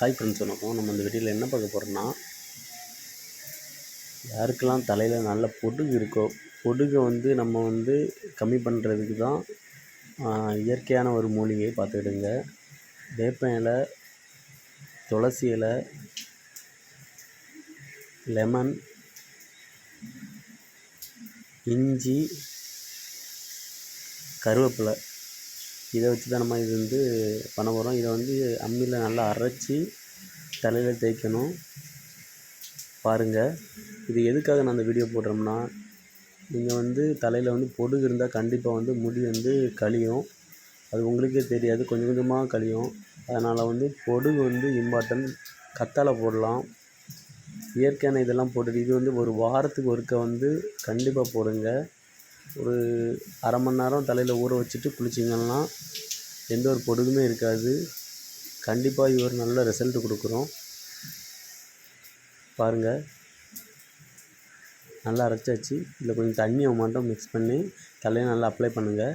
Hi friends வணக்கம். நம்ம இந்த வீடியோவில் என்ன பார்க்க போகிறோம்னா யாருக்கெல்லாம் தலையில் நல்ல பொடுகு இருக்கோ பொடுகை வந்து நம்ம வந்து கம்மி பண்ணுறதுக்கு தான் இயற்கையான ஒரு மூலிகையை பார்த்துக்கிடுங்க. வேப்ப இலை துளசி இலை லெமன் இஞ்சி கருவேப்பிலை. இதை வச்சு தான் நம்ம இது வந்து பண்ண போகிறோம் இதை வந்து அம்மியில் நல்லா அரைச்சி தலையில் தேய்க்கணும். பாருங்கள் இது எதுக்காக நான் அந்த வீடியோ போடுறோம்னா நீங்கள் வந்து தலையில் வந்து பொடுகு இருந்தால் கண்டிப்பாக வந்து முடி வந்து கழியும். அது உங்களுக்கே தெரியாது. கொஞ்சம் கொஞ்சமாக கழியும். அதனால் வந்து பொடுகு வந்து இம்பார்ட்டன்ட் கத்தாழை போடலாம். இயற்கையான இதெல்லாம் போட்டுட்டு இது வந்து ஒரு வாரத்துக்கு ஒருக்க வந்து கண்டிப்பாக போடுங்க. ஒரு அரை மணி நேரம் தலையில் ஊற வச்சுட்டு குளிச்சிங்கன்னா எந்த ஒரு பொடுகுமே இருக்காது. கண்டிப்பாக இது ஒரு நல்ல ரிசல்ட்டு கொடுக்குறோம். பாருங்கள் நல்லா அரைச்சாச்சு. இதில் கொஞ்சம் தண்ணியை மட்டும் மிக்ஸ் பண்ணி தலையில் நல்லா அப்ளை பண்ணுங்கள்